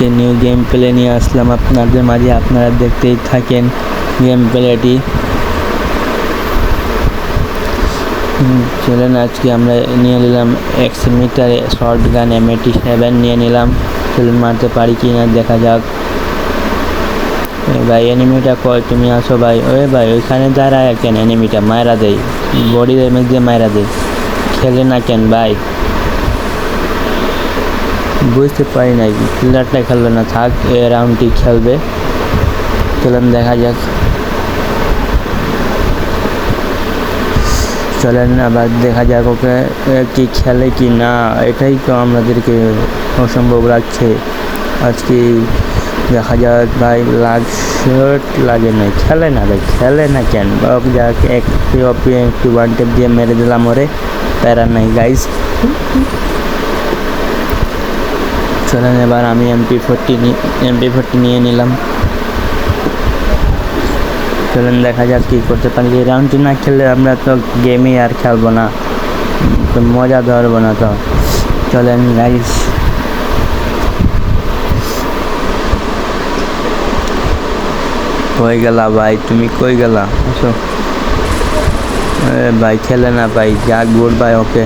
আজকে new game play নিয়ে আসলাম আপনাদের মাঝে, আপনারা দেখতেই থাকেন গেম প্লেটি চলেন আজকে আমরা নিয়ে নিলাম একশো মিটারে শর্ট গান এম এটি সেভেন নিয়ে নিলাম। চলুন মারতে পারি কি না দেখা যাক। ভাই এনিমিটা কয় তুমি আসো ভাই। ওই ভাই, ওইখানে দাঁড়ায় কেন? এনিমিটা মায়েরা দেয় বডি ড্যামেজ দিয়ে মায়েরা দেয় খেলে না কেন ভাই? বুঝতে পারি না কি প্লেয়ারটা খেলবে না, থাক, এ রাউন্ডটি খেলবে। চলেন, দেখা যাক। চলেন, আবার দেখা যাক ওকে কি খেলে কি না। এটাই তো আমাদেরকে অসম্ভব লাগছে। আজকে দেখা যাক, ভাই, লাগ লাগে না খেলে না ভাই খেলে না কেন? যাক, একটু অপি একটু ওয়ান টেপ দিয়ে মেরে দিলাম ওরে। প্যারা নাই গাইস চলেন, এবার আমি এমপি ফোরটি এমপি ফোরটি নিয়ে নিলাম। চলেন, দেখা যাক কী করতে পারি। এই রাউন্ডটি না খেললে আমরা তো গেমই আর খেলব না। তো মজা ধরবো না তো। চলেন গাইস গেলা ভাই? তুমি কই গেলা? আসো। ভাই, খেলে না ভাই। যা গুড ভাই, ওকে।